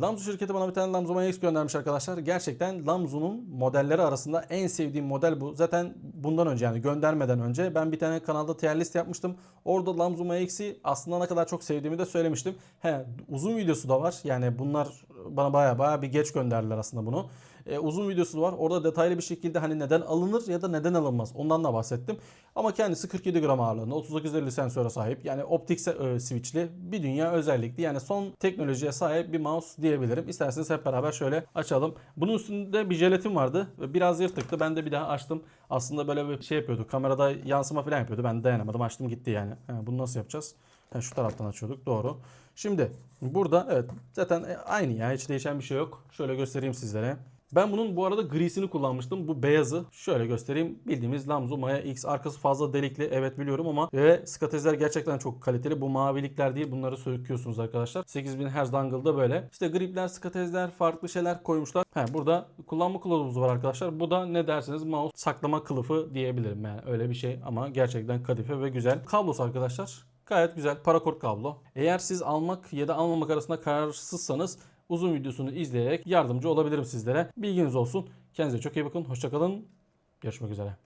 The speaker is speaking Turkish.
Lamzu şirketi bana bir tane Lamzu X göndermiş arkadaşlar. Gerçekten Lamzu'nun modelleri arasında en sevdiğim model bu. Zaten bundan önce yani göndermeden önce ben bir tane kanalda tier list yapmıştım. Orada Lamzu Maya X'i aslında ne kadar çok sevdiğimi de söylemiştim. He, uzun videosu da var. Yani bunlar bana baya baya bir geç gönderdiler aslında bunu. E, uzun videosu var. Orada detaylı bir şekilde hani neden alınır ya da neden alınmaz ondan da bahsettim. Ama kendisi 47 gram ağırlığında 3850 sensöre sahip. Yani optik e, switchli bir dünya özellikli. Yani son teknolojiye sahip bir mouse diyebilirim. İsterseniz hep beraber şöyle açalım. Bunun üstünde bir jelatin vardı. Biraz yırtıktı. Ben de bir daha açtım. Aslında böyle bir şey yapıyordu. Kamerada yansıma falan yapıyordu. Ben dayanamadım. Açtım gitti yani. Ha, bunu nasıl yapacağız? Ha, şu taraftan açıyorduk. Doğru. Şimdi burada evet zaten aynı ya. Hiç değişen bir şey yok. Şöyle göstereyim sizlere. Ben bunun bu arada grisini kullanmıştım. Bu beyazı. Şöyle göstereyim. Bildiğimiz Lamzo Maya X. Arkası fazla delikli. Evet biliyorum ama ve skatezler gerçekten çok kaliteli. Bu mavilikler değil. Bunları söküyorsunuz arkadaşlar. 8000 Hz dongle'da böyle. İşte gripler, skatezler, farklı şeyler koymuşlar. He, burada kullanma kılavuzu var arkadaşlar. Bu da ne derseniz mouse saklama kılıfı diyebilirim. Yani öyle bir şey ama gerçekten kadife ve güzel. Kablosu arkadaşlar. Gayet güzel parakort kablo. Eğer siz almak ya da almamak arasında kararsızsanız uzun videosunu izleyerek yardımcı olabilirim sizlere. Bilginiz olsun. Kendinize çok iyi bakın. Hoşçakalın. Görüşmek üzere.